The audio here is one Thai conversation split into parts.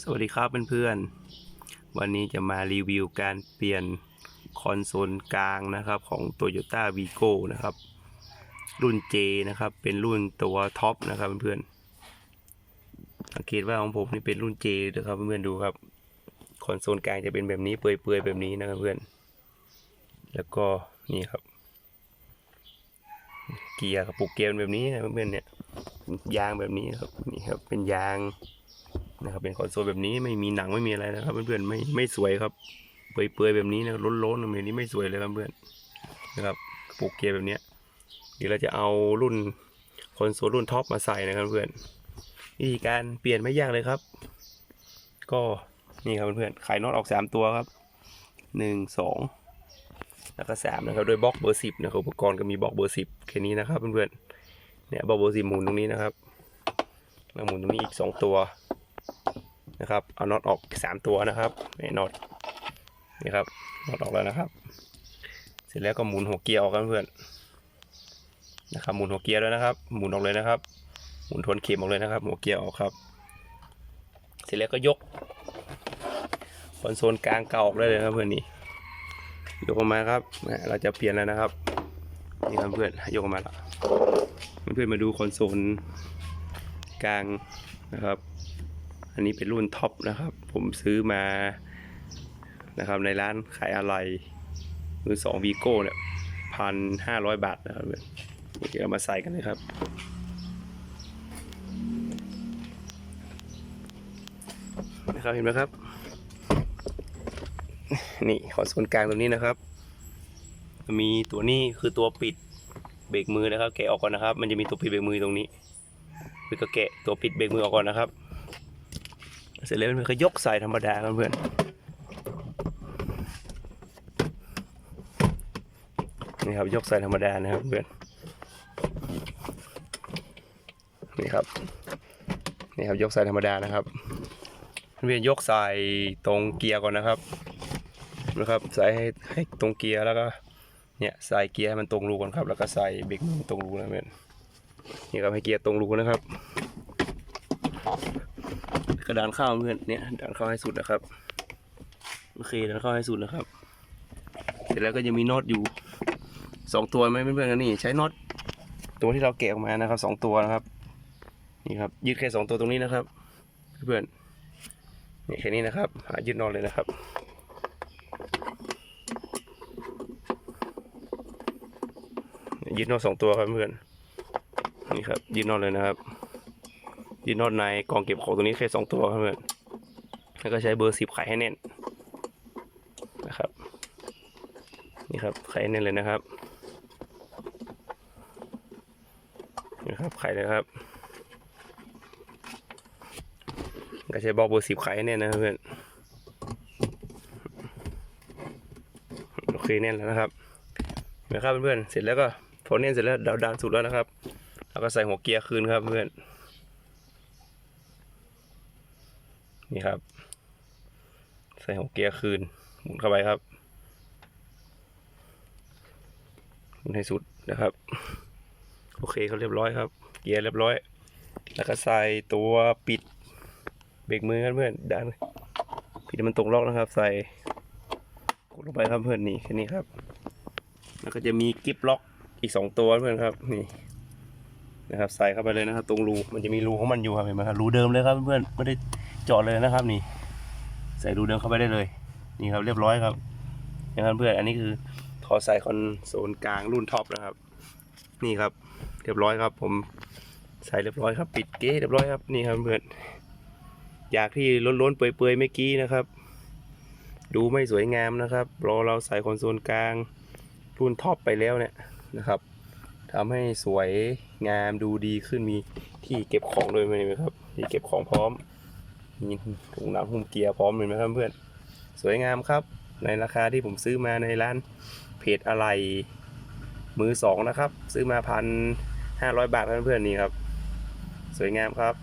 สวัสดีครับเพื่อนๆ วันนี้จะมารีวิวการเปลี่ยนคอนโซลกลางนะครับของ Toyota Vigo นะครับ รุ่น J นะครับ เป็นรุ่นตัวท็อปนะครับเพื่อนๆ สังเกตว่าของผมนี่เป็นรุ่น J นะครับเพื่อนๆดูครับ คอนโซลกลางจะเป็นแบบนี้เปื่อยๆแบบนี้นะครับเพื่อน แล้วก็นี่ครับ เกียร์กระปุกเกียร์แบบนี้นะเพื่อนๆเนี่ยยางแบบนี้ครับนี่ครับเป็นยาง นะครับเป็นคอนโซลแบบนี้ไม่มีหนังไม่มีอะไรนะครับ เพื่อนๆไม่ไม่สวยครับเปื่อยๆแบบนี้นะล้นๆแบบนี้ไม่สวยเลยครับเพื่อนนะครับกระปุกเกียร์แบบนี้เดี๋ยวเราจะเอารุ่นคอนโซลรุ่นท็อปมาใส่นะครับเพื่อนวิธีการเปลี่ยนไม่ยากเลยครับ ก็นี่ครับเพื่อนๆไขน็อตออกสามตัวครับหนึ่งสองแล้วก็สามนะครับ โดยบล็อกเบอร์สิบนะครับอุปกรณ์ก็มีบล็อกเบอร์สิบแค่นี้นะครับเพื่อนๆเนี่ยบล็อกเบอร์สิบหมุนตรงนี้นะครับแล้วหมุนตรงนี้อีกสองตัว นะครับเอาน็อตออกสามตัวนะครับนี่น็อตนี่ครับน็อตออกแล้วนะครับ เสร็จแล้วก็หมุนหัวเกียร์ออกกันเพื่อนนะครับหมุนหัวเกียร์แล้วนะครับ หมุนออกเลยนะครับ หมุนทวนเข็มออกเลยนะครับ หัวเกียร์ออกครับ เสร็จแล้วก็ยกคอนโซลกลางเก่าออกได้เลยครับเพื่อนนี่ยกออกมาครับอ่เราจะเปลี่ยนแล้วนะครับนี่ครับเพื่อนยกออกมาแล้วเพื่อนมาดูคอนโซลกลางนะครับ อันนี้เป็นรุ่นท็อปนะครับ ผมซื้อมานะครับในร้านขายอะไรมือสองวีโก้เนี่ยพันห้าร้อยบาทนะครับเดี๋ยวเอามาใส่กันเลยครับนะครับเห็นไหมครับ นี่ขอส่วนกลางตรงนี้นะครับ มีตัวนี้คือตัวปิดเบรกมือนะครับ แกะออกก่อนนะครับ มันจะมีตัวปิดเบรกมือตรงนี้คือก็แกะตัวปิดเบรกมือออกก่อนนะครับ เสร็จแล้วมันก็ยกใส่ธรรมดาครับเพื่อนนี่ครับยกใส่ธรรมดานะครับเพื่อนนี่ครับนี่ครับยกใส่ธรรมดานะครับเพื่อนยกใส่ตรงเกียร์ก่อนนะครับนะครับใส่ให้ให้ตรงเกียร์แล้วก็เนี่ยใส่เกียร์ให้มันตรงรูก่อนครับ แล้วก็ใส่เบรกมือตรงรูนะเพื่อนนี่ครับให้เกียร์ตรงรูนะครับ ระดานข้าวเพื่อนเนี่ยดันเข้าให้สุดนะครับโอเคดันเข้าให้สุดนะครับ เสร็จแล้วก็ยังมีน็อตอยู่สองตัวไหมเพื่อนๆกันนี่ใช้น็อตตัวที่เราแกะออกมานะครับสองตัวนะครับนี่ครับยืดแค่สองตัวตรงนี้นะครับเพื่อนนี่แค่นี้นะครับหายืดน็อตเลยนะครับยืดน็อตสองตัวครับเพื่อนนี่ครับยืดน็อตเลยนะครับ ยืนนอตในกองเก็บของตรงนี้แค่สองตัวครับเพื่อนแล้วก็ใช้เบอร์สิบไขให้แน่นนะครับ นี่ครับไขแน่นเลยนะครับนี่ครับไขเลยครับก็ใช้บล็อกเบอร์สิบไขให้แน่นนะเพื่อนโอเคแน่นแล้วนะครับนะครับเพื่อนๆเสร็จแล้วก็พอแน่นเสร็จแล้วดาวดานสุดแล้วนะครับแล้วก็ใส่หัวเกียร์คืนครับเพื่อน นี่ครับ ใส่หัวเกียร์คืน หมุนเข้าไปครับหมุนให้สุดนะครับ โอเคเขาเรียบร้อยครับ เกียร์เรียบร้อย แล้วก็ใส่ตัวปิดเบรกมือครับเพื่อนด้านปิดมันตรงล็อกนะครับ ใส่กดลงไปครับเพื่อนนี่แค่นี้ครับ แล้วก็จะมีกิฟล็อกอีกสองตัวเพื่อนครับนี่นะครับใส่เข้าไปเลยนะครับ ตรงรูมันจะมีรูของมันอยู่ครับเห็นไหมครับรูเดิมเลยครับเพื่อนไม่ได้ เจาะเลยนะครับนี่ ใส่รูเดิมเข้าไปได้เลย นี่ครับเรียบร้อยครับนะครับเพื่อนอันนี้คือทอใส่คอนโซลกลางรุ่นท็อปนะครับ นี่ครับ เรียบร้อยครับ ผมใส่เรียบร้อยครับ ปิดเก๊เรียบร้อยครับนี่ครับเพื่อนอยากที่ล้นๆเปื่อยๆเมื่อกี้นะครับ ดูไม่สวยงามนะครับ รอเราใส่คอนโซลกลางรุ่นท็อปไปแล้วเนี่ยนะครับทำให้สวยงามดูดีขึ้นมีที่เก็บของด้วยไหมครับที่เก็บของพร้อม มีถุงน้ำหุ้มเกียร์พร้อมเลยไหมครับเพื่อนสวยงามครับ ในราคาที่ผมซื้อมาในร้านเพจอะไรมือสองนะครับ ซื้อมาพันห้าร้อยบาทเพื่อนๆนี่ครับ สวยงามครับ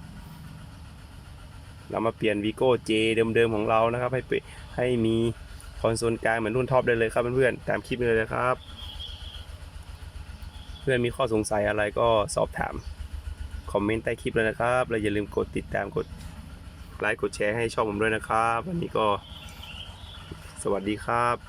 เรามาเปลี่ยนวีโก้เจเดิมๆของเรานะครับ ให้เปให้มีคอนโซลกลางเหมือนรุ่นท็อปได้เลยครับเพื่อนๆตามคลิปนี้เลยนะครับ เพื่อนมีข้อสงสัยอะไรก็สอบถาม คอมเมนต์ใต้คลิปเลยนะครับ และอย่าลืมกดติดตามกด ไลค์กดแชร์ให้ช่องผมด้วยนะครับ วันนี้ก็สวัสดีครับ